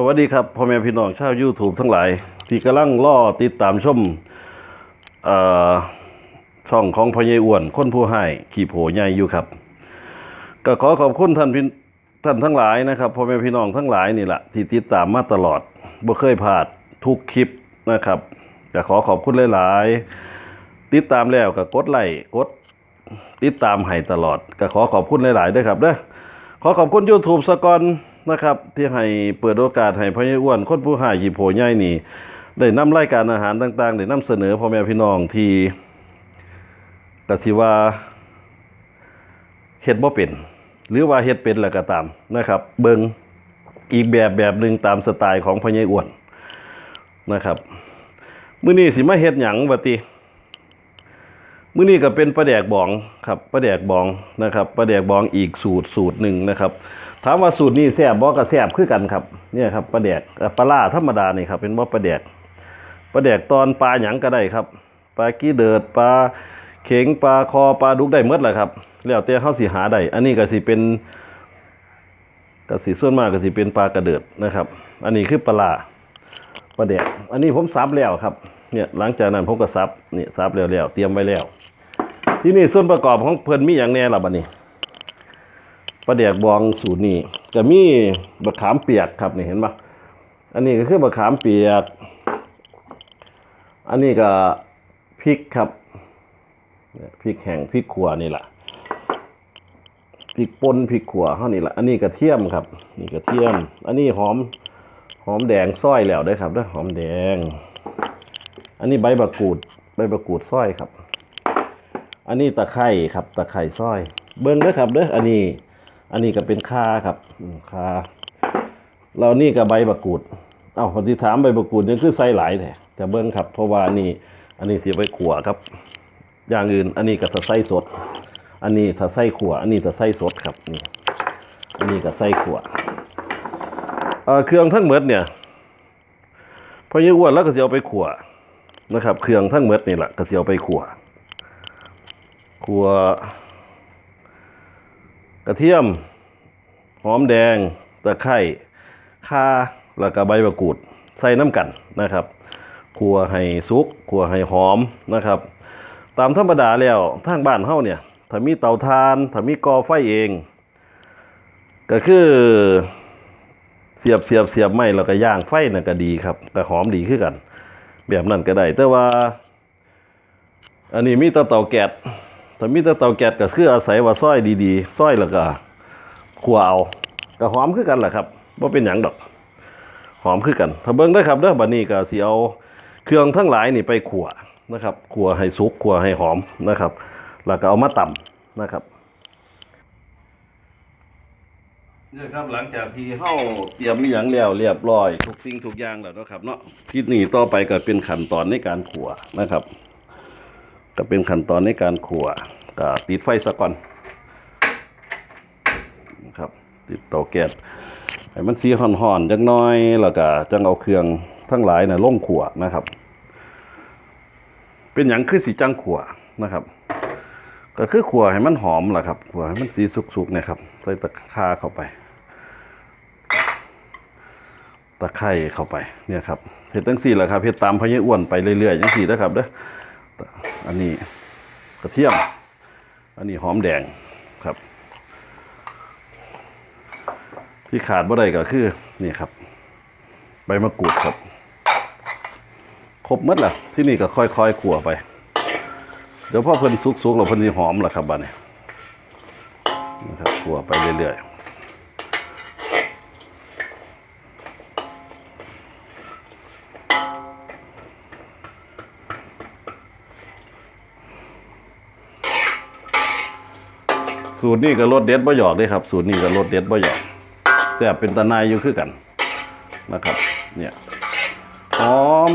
สวัสดีครับพ่อแม่พี่น้องชาว YouTube ทั้งหลาย ที่กำลังล่อติดตามชมช่องของพ่อใหญ่อ้วนคนผู้ให้ขี่โผใหญ่อยู่ครับ ก็ขอขอบคุณท่านพี่ท่านทั้งหลายนะครับพ่อแม่พี่น้องทั้งหลายนี่แหละที่ติดตามมาตลอดบ่เคยพลาดทุกคลิปนะครับก็ขอขอบคุณหลาย ๆ ติดตามแล้วก็กดไลค์กดติดตามให้ตลอดก็ขอขอบคุณหลาย ๆ ด้วยครับเด้อขอขอบคุณ YouTube สกอน นะครับ ที่ให้เปิดโอกาสให้พ่อใหญ่อ้วนคนผู้หาหยิบโผใหญ่นี่ได้นำรายการอาหารต่างๆได้นำเสนอพ่อแม่พี่น้องที่กสิว่าเฮ็ดบ่เป็น หรือว่าเฮ็ดเป็นแล้วก็ตามนะครับ เบิงอีกแบบแบบหนึ่งตามสไตล์ของพ่อใหญ่อ้วนนะครับมื้อนี้สิมาเฮ็ดหยังบัดติ มื้อนี้ก็เป็นปลาแดกบองครับปลาแดกบองนะครับปลาแดกบองอีกสูตรสูตรหนึ่งนะครับ ถามว่าสูตรนี้แซ่บบ่ก็แซ่บคือกันครับเนี่ยครับปลาแดกปลาล่าธรรมดานี่ครับเป็นบ่ปลาแดกปลาแดกตอนปลาหยังก็ได้ครับปลากี้เดิดปลาเข็งปลาคอปลาดุกได้หมดแหละครับแล้วแต่เฮาสิหาได้อันนี้ก็สิเป็นก็สิส่วนมากก็สิเป็นปลากระเดิดนะครับ อันนี้คือปลาล่าปลาแดกอันนี้ผมซับแล้วครับ เนี่ยหลังจากนั้นผมก็ซับเนี่ยซับแล้วๆเตรียมไว้แล้ว ที่นี่ส่วนประกอบของเพิ่นมีอย่างแน่ล่ะบัดนี้ปลาแดกบองสูตรนี้จะมีบะขามเปียกครับนี่เห็นปะอันนี้ก็คือบะขามเปียก อันนี้ก็พริกครับพริกแห้งพริกขัวนี่แหละพริกป่นพริกขัวเท่านี้แหละอันนี้กระเทียมครับ นี่กระเทียม อันนี้หอมหอมแดงซอยแล้วได้อครับด้อหอมแดง อันนี้ใบมะกรูด ใบมะกรูดซอยครับ อันนี้ตะไคร่ครับ ตะไคร่ซอย เบิ้งเด้อครับเด้อ อันนี้ อันนี้ก็เป็นคาครับคาเรานี่ก็ใบมะกรูด เอ้าคนที่ถามใบมะกรูดนี่คือใส่หลายแท้แต่เบิ้งครับ เพราะว่านนี้อันนี้เสียไปขัวครับ อย่างอื่น อันนี้ก็สะไส้สด อันนี้ถ้าไส้ขัว อันนี้จะไส้สดครับ นี่ อันนี้ก็ไส้ขัวเอ่อเครื่องทั้งหมดเนี่ยพอยี่อ้วนแล้วก็จะเอาไปขัว นะครับ เครื่องทั้งหมดนี่แหละก็จะเอาไปขัวขัวกระเทียม หอมแดง ตะไคร้ข่าแล้วก็ใบมะกรูด ใส่น้ำกันนะครับขัวให้สุกขัวให้หอมนะครับ ตามธรรมดาแล้วทางบ้านเฮาเนี่ยถ้ามีเตาถ่านถ้ามีกอไฟเอง ก็คือเสียบเสียบเสียบไม้แล้วก็ย่างไฟน่ะก็ดีครับก็หอมดีขึ้นกัน แบบนั้นก็ได้ แต่ว่า อันนี้มีแตะเตาแก๊สถ้ามีแตะเตาแก๊สก็คืออาศัยว่าซอยดีๆซอยแล้วก็ขัวเอาก็หอมคือกันแหละครับว่าเป็นหยังดอก หอมคือกัน ถ้าเบิ่งได้ครับเด้อบัดนี้ก็สิเอาเครื่องทั้งหลายนี่ไปขัวนะครับขัวให้สุกขัวให้หอมนะครับ แล้วก็เอามาตำนะครับเนี่ยครับหลังจากที่เฮาเตรียมมีหยังแล้วเรียบร้อย ทุกสิ่งทุกอย่างแล้วเนาะครับเนาะที่นี่ต่อไปก็เป็นขั้นตอนในการขัวนะครับ ก็เป็นขั้นตอนในการขัวก็ติดไฟซะก่อนนะครับ ติดเตาแก๊สให้มันสีห่อนๆจักหน้อยแล้วก็จังเอาเครื่องทั้งหลายน่ะลงขัวนะครับ เป็นหยังคือสีจังขัวนะครับ ก็คือขัวให้มันหอมล่ะครับขัวให้มันสีสุกๆเนะครับใส่ตะข่าเข้าไป ตะไคร้เข้าไปเนี่ยครับเห็ดตั้งสี่แหละครับเห็ดตามพะเยอ้วนไปเรื่อยๆจังสี่นะครับเด้ออันนี้กระเทียม อันนี้หอมแดงครับ ที่ขาดบ่ได้ก็คือนี่ครับ ใบมะกรูดครับ ครบหมดละที่นี่ก็ค่อยๆขั่วไป เดี๋ยวพอเพิ่นสุกๆแล้วเพิ่นสิหอมล่ะครับบัดนี้นะครับขั่วไปเรื่อยๆสูตรนี้ก็รสเด็ดบ่หยอกเด้ครับ สูตรนี้ก็รสเด็ดบ่หยอกแซ่บเป็นตะนายอยู่คือกันนะครับ เนี่ยหอม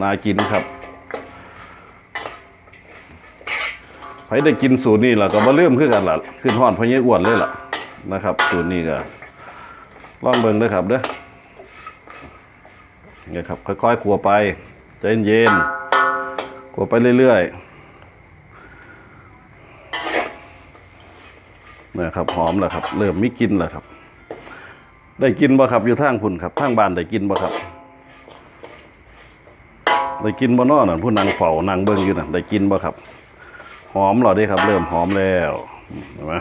น่ากินครับ ใครได้กินสูตรนี้ล่ะก็บ่ลืมคือกันล่ะขึ้นฮอดพะเยอ้วนเลยล่ะนะครับ สูตรนี้ก็ลองเบิ่งเด้อครับเด้อเนี่ยครับค่อยๆขัวไปใจเย็นๆขัวไปเรื่อยๆนะครับหอมแล้วครับ เริ่มมีกินแล้วครับ ได้กินบ่ครับอยู่ทางพุ่นครับทางบ้านได้กินบ่ครับได้กินบ่นอน่ะผู้นางเฝ้านางเบิ่งอยู่น่ะได้กินบ่ครับ อมเหรอเด้ครับ เริ่มหอมแล้วเห็นไหม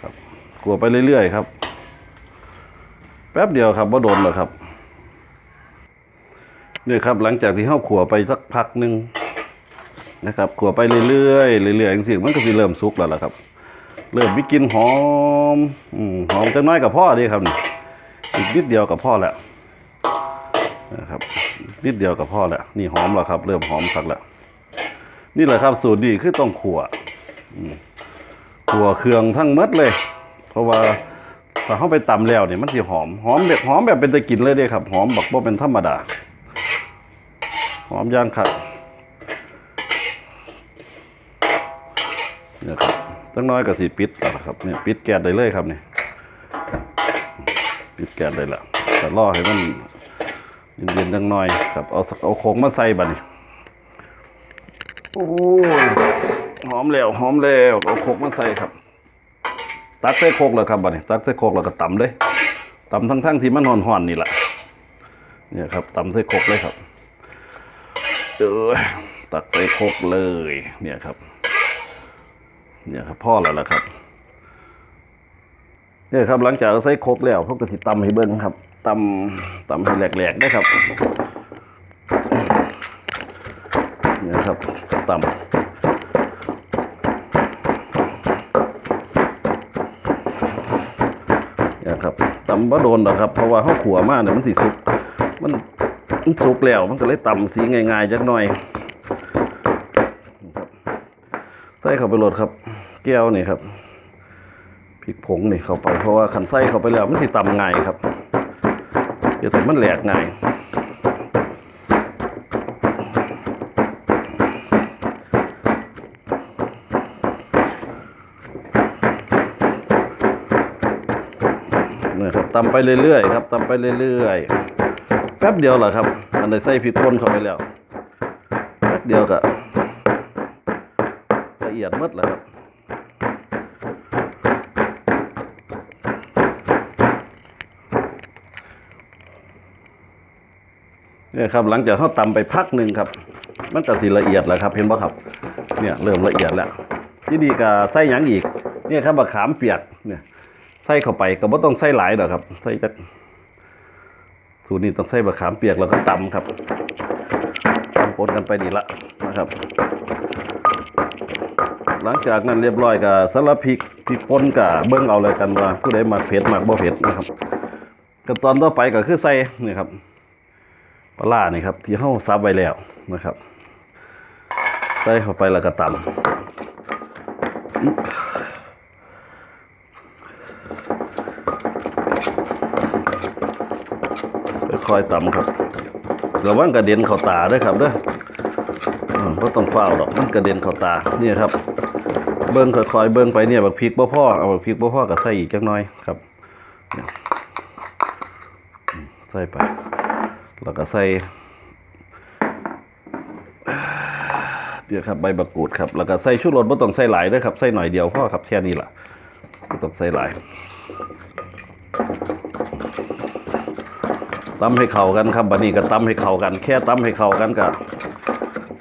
ครับกลัวไปเรื่อยๆครับ แป๊บเดียวครับบ่โดนหรอครับเนี่ยครับ หลังจากที่เฮาขัวไปสักพักหนึ่งนะครับขัวไปเรื่อยๆเรื่อยๆจังซี่งมันก็สิเริ่มสุกแล้วล่ะครับ เริ่มมีกลิ่นหอมอืมหอมจังน้อยกับพ่อดีครับนอีกนิดเดียวกับพ่อแหล้วนะครับนิดเดียวกับพ่อแหล้วนี่หอมแล้วครับ เริ่มหอมสักแล้ว นี่แหละครับสูตรดีคือต้องขัวอืมขัวเครื่องทั้งหมดเลย เพราะว่าถ้าเข้าไปตำแล้วเนี่ยมันสิหอมหอมแบบหอมแบบเป็นตะกินเลยเด้ครับ หอมแบบว่าเป็นธรรมดา หอมย่างขัดเนี่ยครับจังน้อยก็สิปิดแล้วล่ะครับเนี่ยปิดแก๊สได้เลยครับเนี่ยปิดแก๊สได้ละแต่รอให้มันเย็นๆจังน้อยครับเอาเอาโคงมาใส่บัดนี้ โอ้ยหอมแล้วหอมแล้วเอาโคกมาใส่ครับ ตักใส่โคกเลยครับบัดนี้ ตักใส่โคกแล้วก็ตำเลยตำทั้งๆที่มันห่อนๆนี่แหละเนี่ยครับตำใส่โคกเลยครับเออตักใส่โคกเลย เนี่ยครับ เนี่ยครับพ่อแล้วล่ะครับเนี่ยครับหลังจากใส่ครกแล้วพวกกระสิตำให้เบิ้งครับตำตำให้แหลกๆได้ครับเนี่ยครับ ตำนี่ยครับตำบ่โดนหรอกครับ เพราะว่าเขาขัวมากเนี่ยมันสิสุกมันมันสุกแล้วมันก็เลยตำสีง่ายๆจักหน่อยใส่เข้าไปโหลดครับ แก้วนี่ครับพริกผงนี่เข้าไปเพราะว่าขันไส้เข้าไปแล้วมันสิตำง่ายครับเดี๋ยวแต่มันแหลกง่าย นี่ครับตำไปเรื่อยๆครับตำไปเรื่อยๆแป๊บเดียวเหรอครับอันได้ใส่พริกป่นเข้าไปแล้วแป๊บเดียวก็ละเอียดมดแล้วครับเนี่ยครับหลังจากเขาตำไปพักหนึ่งครับ มันก็สิละเอียดแล้วครับเห็นป่ะครับ เนี่ยเริ่มละเอียดแล้วที่ดีก็ใส่หยังอีก เนี่ยครับมะขามเปียกเนี่ย ใส่เข้าไปก็บ่ต้องใส่หลายหรอกครับ ใส่จักสูตรนี้ต้องใส่มะขามเปียกแล้วก็ตำครับตำปนกันไปดีละนะครับ หลังจากนั้นเรียบร้อยกับสารพริกพริกป่นกับเบิ้งเอาเลยกันว่าผู้ใดมักเผ็ดมักบ่เผ็ดนะครับขั้นตอนต่อไปก็คือใส่นี่ครับปลาร้านี่ครับ ที่เฮาซับไว้แล้วนะครับ ใส่เข้าไปแล้วก็ตำ ค่อยๆตำครับระวังกระเด็นเข้าตาด้วยครับเด้อเพราะต้องเฝ้าดอกมันกระเด็นเข้าตานี่ครับ เบิ้งค่อยๆเบิ้งไปเนี่ยบักพริกบ่พ่อเอาบักพริกบ่พ่อก็ใส่อีกจักน่อยครับใส่ไปแล้วก็ใส่เดี๋ยวครับใบบักกูดครับแล้วก็ใส่ชูรสบ่ต้องใส่หลายด้อครับใส่หน่อยเดียวพ่อครับแค่นี้ล่ะบ่ต้องใส่หลาย ตำให้เข้ากันครับบัดนี้ก็ตำให้เข้ากัน แค่ตำให้เข้ากันก็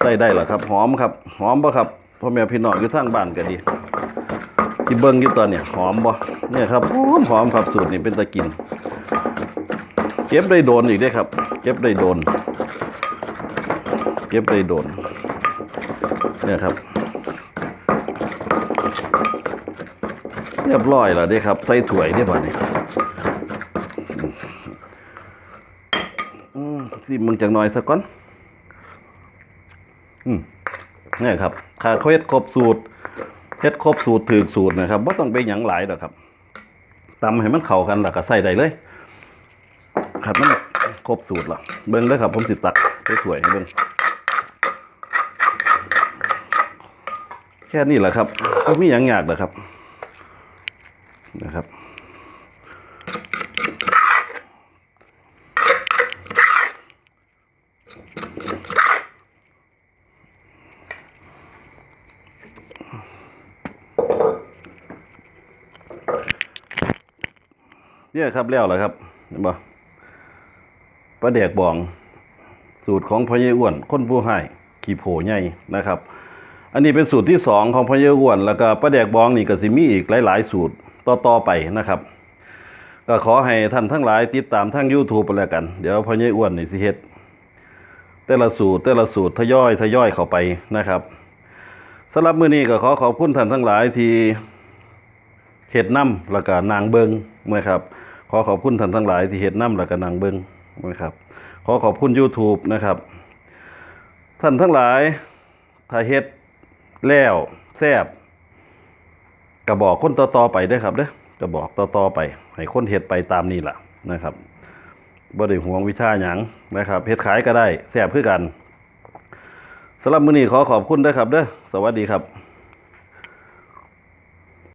ใส่ได้เหรอครับ หอมครับ หอมบ่ครับพ่อแม่พี่น้องอยู่ทางบ้านก็ดีที่เบิ้งอยู่ตอนเนี่ยหอมบ่เนี่ยครับหอมหอมครับสูตรนี้เป็นตะกิน เก็บได้โดนอีกได้ครับ เก็บได้โดน เก็บได้โดนเนี่ยครับ เรียบร้อยแล้วเด้ครับใส่ถ้วยเรียบร้อยนี่อืมสิมึงจังหน่อยสักก่อน อืมนี่ครับขาเขาเฮ็ดครบสูตรเฮ็ดครบสูตรถือสูตรนะครับว่าต้องไปหยังหลายดอกครับตำให้มันเข้ากันแล้วก็ใส่ได้เลย ครับมันครบสูตรล้วเบิ่งเลยครับ ผมสิตักไปสวยๆให้เบิ่งแค่นี้แหละครับก็มีหยังยากหรอกครับ นะครับ เนี่ยครับแล้วแหละครับเห็นบ่ปลาแดกบอง สูตรของพญ่อ้วนคนผู้ให้ขี่โผใหญ่นะครับ อันนี้เป็นสูตรที่สองของพญ่อ้วน แล้วก็ปลาแดกบองนี่ก็สิมีอีกหลาย ๆ สูตร ต่อๆไปนะครับ ก็ขอให้ท่านทั้งหลายติดตามทาง YouTube ไปแล้วกัน เดี๋ยวพ่อใหญ่อ้วนนี่สิเฮ็ดแต่ละสูตรแต่ละสูตรทยอยทยอยเข้าไปนะครับสำหรับมื้อนี้ก็ขอขอบคุณท่านทั้งหลายที่เฮ็ดน้ำแล้วก็นางเบิงนะครับ ขอขอบคุณท่านทั้งหลายที่เฮ็ดน้ำแล้วก็นางเบิงนะครับ ขอขอบคุณ YouTube นะครับ ท่านทั้งหลายถ้าเฮ็ดแล้วแซ่บ กระบอกคนต่อๆไปได้ครับเด้อก็บอกต่อๆไป ให้คนเห็ดไปตามนี้ล่ะนะครับบ่ได้ห่วงวิชาหยังนะครับเห็ดขายก็ได้แซ่บคือกันสำหรับมื้อนี้ขอขอบคุณได้ครับเด้อสวัสดีครับ